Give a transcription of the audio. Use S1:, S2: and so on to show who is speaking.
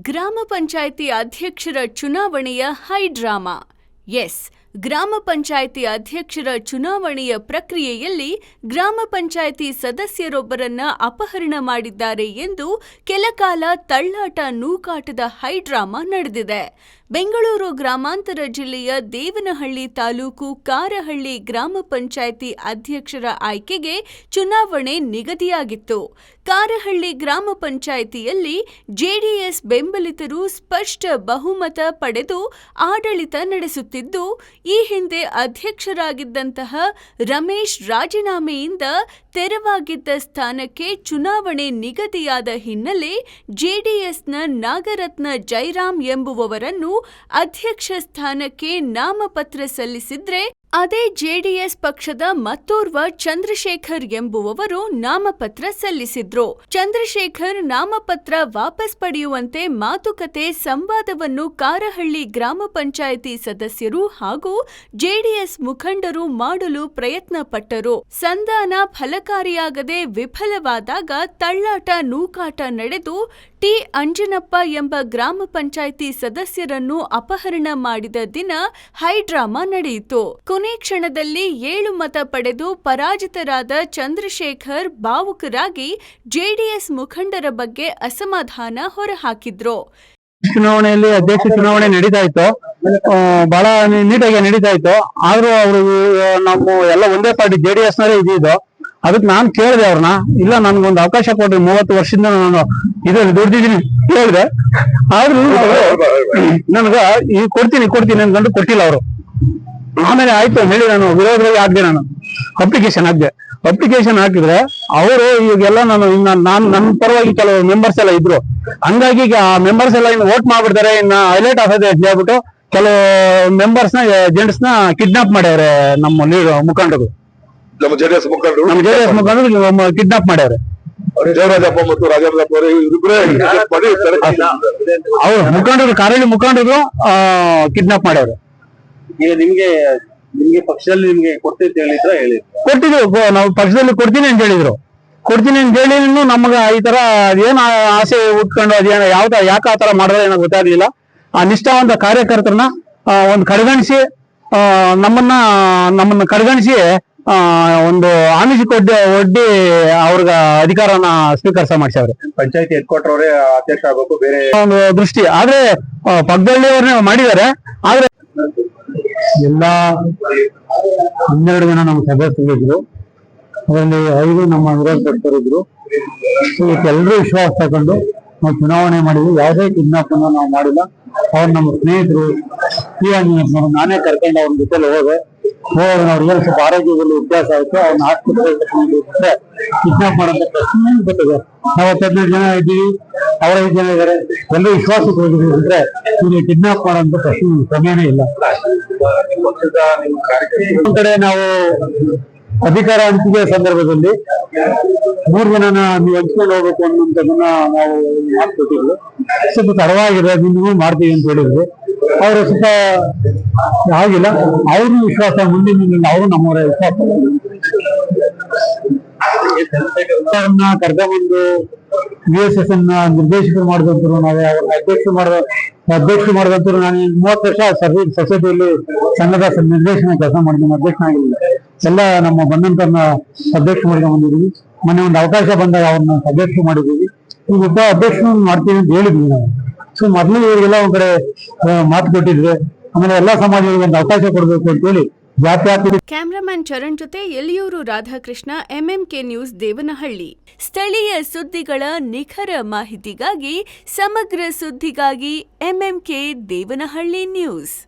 S1: ಗ್ರಾಮ ಪಂಚಾಯಿತಿ ಅಧ್ಯಕ್ಷರ ಚುನಾವಣೆಯ ಹೈ ಡ್ರಾಮಾ ಎಸ್ ಗ್ರಾಮ ಪಂಚಾಯಿತಿ ಅಧ್ಯಕ್ಷರ ಚುನಾವಣೆಯ ಪ್ರಕ್ರಿಯೆಯಲ್ಲಿ ಗ್ರಾಮ ಪಂಚಾಯಿತಿ ಸದಸ್ಯರೊಬ್ಬರನ್ನ ಅಪಹರಣ ಮಾಡಿದ್ದಾರೆ ಎಂದು ಕೆಲಕಾಲ ತಳ್ಳಾಟ ನೂಕಾಟದ ಹೈ ಡ್ರಾಮಾ ನಡೆದಿದೆ. ಬೆಂಗಳೂರು ಗ್ರಾಮಾಂತರ ಜಿಲ್ಲೆಯ ದೇವನಹಳ್ಳಿ ತಾಲೂಕು ಕಾರಹಳ್ಳಿ ಗ್ರಾಮ ಪಂಚಾಯಿತಿ ಅಧ್ಯಕ್ಷರ ಆಯ್ಕೆಗೆ ಚುನಾವಣೆ ನಿಗದಿಯಾಗಿತ್ತು. ಕಾರಹಳ್ಳಿ ಗ್ರಾಮ ಪಂಚಾಯಿತಿಯಲ್ಲಿ ಜೆಡಿಎಸ್ ಬೆಂಬಲಿತರು ಸ್ಪಷ್ಟ ಬಹುಮತ ಪಡೆದು ಆಡಳಿತ ನಡೆಸುತ್ತಿದ್ದು ಈ ಹಿಂದೆ ಅಧ್ಯಕ್ಷರಾಗಿದ್ದಂತಹ ರಮೇಶ್ ರಾಜೀನಾಮೆಯಿಂದ ತೆರವಾಗಿದ್ದ ಸ್ಥಾನಕ್ಕೆ ಚುನಾವಣೆ ನಿಗದಿಯಾದ ಹಿನ್ನೆಲೆ ಜೆಡಿಎಸ್ನ ನಾಗರತ್ನ ಜೈರಾಮ್ ಎಂಬುವವರನ್ನು ಅಧ್ಯಕ್ಷ ಸ್ಥಾನಕ್ಕೆ ನಾಮಪತ್ರ ಸಲ್ಲಿಸಿದ್ರೆ ಅದೇ ಜೆಡಿಎಸ್ ಪಕ್ಷದ ಮತ್ತೋರ್ವ ಚಂದ್ರಶೇಖರ್ ಎಂಬುವವರು ನಾಮಪತ್ರ ಸಲ್ಲಿಸಿದ್ರು. ಚಂದ್ರಶೇಖರ್ ನಾಮಪತ್ರ ವಾಪಸ್ ಪಡೆಯುವಂತೆ ಮಾತುಕತೆ ಸಂವಾದವನ್ನು ಕಾರಹಳ್ಳಿ ಗ್ರಾಮ ಪಂಚಾಯಿತಿ ಸದಸ್ಯರು ಹಾಗೂ ಜೆಡಿಎಸ್ ಮುಖಂಡರು ಮಾಡಲು ಪ್ರಯತ್ನ ಪಟ್ಟರು ಸಂಧಾನ ಫಲಕಾರಿಯಾಗದೆ ವಿಫಲವಾದಾಗ ತಳ್ಳಾಟ ನೂಕಾಟ ನಡೆದು ಟಿ ಅಂಜನಪ್ಪ ಎಂಬ ಗ್ರಾಮ ಪಂಚಾಯಿತಿ ಸದಸ್ಯರನ್ನು ಅಪಹರಣ ಮಾಡಿದ ದಿನ ಹೈಡ್ರಾಮಾ ನಡೆಯಿತು. ಕೊನೆ ಕ್ಷಣದಲ್ಲಿ ಏಳು ಮತ ಪಡೆದು ಪರಾಜಿತರಾದ ಚಂದ್ರಶೇಖರ್ ಭಾವುಕರಾಗಿ ಜೆಡಿಎಸ್ ಮುಖಂಡರ ಬಗ್ಗೆ ಅಸಮಾಧಾನ ಹೊರಹಾಕಿದ್ರು.
S2: ಚುನಾವಣೆಯಲ್ಲಿ ಅಧ್ಯಕ್ಷ ಚುನಾವಣೆ ನಡೀತಾ ಇತ್ತು. ಆ, ಬಹಳ ನೀಟಾಗಿ ನಡೀತಾ ಇತ್ತು. ಆದ್ರೂ ಅವರು ನಮ್ಮ ಎಲ್ಲ ಒಂದೇ ಪಾರ್ಟಿ ಜೆಡಿಎಸ್ ಡಿ ಎಸ್ ನಲ್ಲೇ ಇದ್ದಿದ್ದು. ಅದಕ್ಕೆ ನಾನ್ ಕೇಳಿದೆ ಅವ್ರನ್ನ. ಇಲ್ಲ ನನ್ಗೊಂದು ಅವಕಾಶ ಕೊಡ್ರಿ ಮೂವತ್ತು ವರ್ಷದಿಂದ ನಾನು ಇದ್ರಲ್ಲಿ ದುಡ್ದಿದ್ದೀನಿ ಕೇಳಿದೆ. ಆದ್ರೂ ನನ್ಗ ಈ ಕೊಡ್ತೀನಿ ಕೊಡ್ತೀನಿ ಅನ್ಕೊಂಡು ಕೊಟ್ಟಿಲ್ಲ ಅವರು. ಆಮೇಲೆ ಆಯ್ತು ಹೇಳಿ ನಾನು ವಿರೋಧವಾಗಿ ಹಾಕ್ದೆ ನಾನು. ಅಪ್ಲಿಕೇಶನ್ ಹಾಕ್ದೆ ಅಪ್ಲಿಕೇಶನ್ ಹಾಕಿದ್ರೆ ಅವರು ಈಗೆಲ್ಲ ನಾನು ಇನ್ನ ನಾನು ನನ್ನ ಪರವಾಗಿ ಕೆಲವು ಮೆಂಬರ್ಸ್ ಎಲ್ಲ ಇದ್ರು. ಹಂಗಾಗಿ ಈಗ ಆ ಮೆಂಬರ್ಸ್ ಎಲ್ಲ ಇನ್ನು ವೋಟ್ ಮಾಡ್ಬಿಡ್ತಾರೆ ಇನ್ನ ಹೈಲೈಟ್ ಆಫ್ ಅಂತ ಹೇಳ್ಬಿಟ್ಟು ಕೆಲವು ಮೆಂಬರ್ಸ್ನ ಜೆಂಟ್ಸ್ನ ಕಿಡ್ನಾಪ್ ಮಾಡ್ಯಾವ್ರೆ ನಮ್ಮ ಮುಖಂಡರು.
S3: ನಮ್ಮ ಜೆಡಿಎಸ್ ಮುಖಂಡರು.
S2: ನಮ್ಮ ಜೆ ಡಿ ಎಸ್ ಮುಖಂಡರು ಕಿಡ್ನಾಪ್ ಮಾಡ್ಯಾವ್ರೆ.
S3: ದೇವರಾಜಪ್ಪ ಮತ್ತು ಅವರು
S2: ಮುಖಂಡರು ಕಾರಲ್ಲಿ ಮುಖಂಡರು ಕಿಡ್ನಾಪ್ ಮಾಡ್ಯಾವ್ರೆ.
S4: ಈಗ ನಿಮ್ಗೆ ನಿಮ್ಗೆ ಪಕ್ಷದಲ್ಲಿ ನಿಮ್ಗೆ ಕೊಡ್ತೀವಿ ಅಂತ ಹೇಳಿದ್ರ ಹೇಳಿ
S2: ಕೊಟ್ಟಿದ್ರು ಗೋ- ನಾವು ಪಕ್ಷದಲ್ಲಿ ಕೊಡ್ತೀನಿ ಅಂತ ಹೇಳಿದ್ರು. ಕೊಡ್ತೀನಿ ಅಂತ ಹೇಳಿ ನಮಗ ಈ ತರ ಅದೇನ್ ಆ- ಆಸೆ ಉಟ್ಕೊಂಡು ಅದೇನ ಯಾವ್ದ ಯಾಕೆ ಆ ತರ ಮಾಡಿದ್ರೆ ಏನೋ ಗೊತ್ತಾಗ್ಲಿಲ್ಲ. ಆ ನಿಷ್ಠಾವಂತ ಕಾರ್ಯಕರ್ತರನ್ನ ಒಂದು ಒಂದ್ ಕಡೆಗಣಿಸಿ ಆ, ನಮ್ಮನ್ನ ನಮ್ಮನ್ನ ಕಡೆಗಣಿಸಿ ಆ, ಒಂದು ಆಮಿಷ ಕೊಡ್ಡಿ ಒಡ್ಡಿ ಅವ್ರಿಗ ಅಧಿಕಾರನ ಸ್ವೀಕರಿಸ ಮಾಡ್ಸವ್ರೆ
S4: ಪಂಚಾಯತಿ ಹೆಡ್ ಕ್ವಾರ್ಟರ್ ಅವರೇ ಅಧ್ಯಕ್ಷ ಆಗ್ಬೇಕು ಬೇರೆ
S2: ಒಂದು ದೃಷ್ಟಿ. ಆದ್ರೆ ಆ, ಪಕ್ಕದಳ್ಳಿಯವ್ರನ್ನ ಮಾಡಿದ್ದಾರೆ. ಆದ್ರೆ ಎಲ್ಲಾ ಹನ್ನೆರಡು ಜನ ನಮ್ಮ ಸದಸ್ಯರಿದ್ರು ಅದರಲ್ಲಿ ಐದು ನಮ್ಮ ವಿರೋಧ ಪಕ್ಷರಿದ್ರು ಎಲ್ಲರೂ ವಿಶ್ವಾಸ ತಗೊಂಡು ನಾವು ಚುನಾವಣೆ ಮಾಡಿದ್ವಿ. ಯಾವುದೇ ಕಿಡ್ನಾಪ್ ಅನ್ನ ನಾವು ಮಾಡಿಲ್ಲ. ಅವ್ರು ನಮ್ಮ ಸ್ನೇಹಿತರು ನಾನೇ ಕರ್ಕೊಂಡು ಅವ್ರ ಜೊತೆಲಿ ಹೋದೆ. ಹೋದಾಗ ಅವ್ರಿಗೆ ಸ್ವಲ್ಪ ಆರೋಗ್ಯದಲ್ಲಿ ವ್ಯತ್ಯಾಸ ಆಯ್ತು ಅವ್ರನ್ನ ಆಸ್ಪತ್ರೆ ಕಿಡ್ನಾಪ್ ಮಾಡೋಂಥ ಪ್ರಶ್ನೆ ಗೊತ್ತಿದೆ ನಾವು ಜನ ಇದ್ದೀವಿ. ಅವರ ಐದು ಜನ ಇದ್ದಾರೆ. ಎಲ್ಲರೂ ವಿಶ್ವಾಸಕ್ಕೆ ಹೋಗಿದ್ದೀವಿ ಅಂದ್ರೆ ಇಲ್ಲಿ ಕಿಡ್ನಾಪ್ ಮಾಡೋಂಥ ಪ್ರಶ್ನೆ ಕ್ರಮೇನೇ ಇಲ್ಲ. ಕಡೆ ನಾವು ಅಧಿಕಾರ ಹಂಚಿಕೆ ಸಂದರ್ಭದಲ್ಲಿ ಮೂರ್ ಜನನ ನೀವು ಹಂಚ್ಕೊಂಡು ಹೋಗ್ಬೇಕು ಅನ್ನುವಂಥದ್ದನ್ನ ನಾವು ಮಾಡ್ಕೊಟ್ಟಿದ್ರು ಸ್ವಲ್ಪ ತಡವಾಗಿದೆ, ನಿಮಗೂ ಮಾಡ್ತೀವಿ ಅಂತ ಹೇಳಿದ್ರು ಅವರು ಸ್ವಲ್ಪ ಆಗಿಲ್ಲ. ಅವ್ರ ವಿಶ್ವಾಸ, ಮುಂದಿನ ದಿನದಲ್ಲಿ ಅವರು ನಮ್ಮವರ ವಿಶ್ವಾಸ. ಕರ್ಕೊಂಡ್ಬಂದು ಯು ಎಸ್ ಎಸ್ ಅನ್ನ ನಿರ್ದೇಶಕರು ಮಾಡಿದ್ರು ನಾವೇ, ಅವ್ರನ್ನ ಅಧ್ಯಕ್ಷ ಮಾಡಿದ ಅಧ್ಯಕ್ಷ ಮಾಡಿದಂತೂ ನಾನು ಮೂವತ್ತು ವರ್ಷ ಸರ್ವಿಸ್ ಸೊಸೈಟಿಯಲ್ಲಿ ಸಂಘದ ನಿರ್ದೇಶನ ಕೆಲಸ ಮಾಡಿದ್ದೀನಿ ಅಧ್ಯಕ್ಷ ಆಗಿಲ್ಲ ಎಲ್ಲ ನಮ್ಮ ಬಂದಂತರನ್ನ ಅಧ್ಯಕ್ಷ ಮಾಡ್ಕೊಂಡು ಬಂದಿದ್ದೀವಿ ಮೊನ್ನೆ ಒಂದು ಅವಕಾಶ ಬಂದಾಗ ಅವ್ರನ್ನ ಅಧ್ಯಕ್ಷ ಮಾಡಿದ್ದೀವಿ. ಈಗ ಒಬ್ಬ ಅಧ್ಯಕ್ಷ ಮಾಡ್ತೀವಿ ಅಂತ ಹೇಳಿದ್ವಿ ನಾವು. ಸೊ ಮೊದಲು ಇವರಿಗೆಲ್ಲ ಒಂದ್ ಕಡೆ ಮಾತು ಕೊಟ್ಟಿದ್ರೆ ಆಮೇಲೆ ಎಲ್ಲಾ ಸಮಾಜಗಳಿಗೆ ಒಂದು ಅವಕಾಶ ಕೊಡಬೇಕು ಅಂತ ಹೇಳಿ
S1: ಕ್ಯಾಮ್ರಾಮನ್ ಚರಣ್ ಜೊತೆ ಎಲಿಯೂರು ರಾಧಾಕೃಷ್ಣ, ಎಂಎಂಕೆ ನ್ಯೂಸ್ ದೇವನಹಳ್ಳಿ. ಸ್ಥಳೀಯ ಸುದ್ದಿಗಳ ನಿಖರ ಮಾಹಿತಿಗಾಗಿ, ಸಮಗ್ರ ಸುದ್ದಿಗಾಗಿ ಎಂಎಂಕೆ ದೇವನಹಳ್ಳಿ ನ್ಯೂಸ್.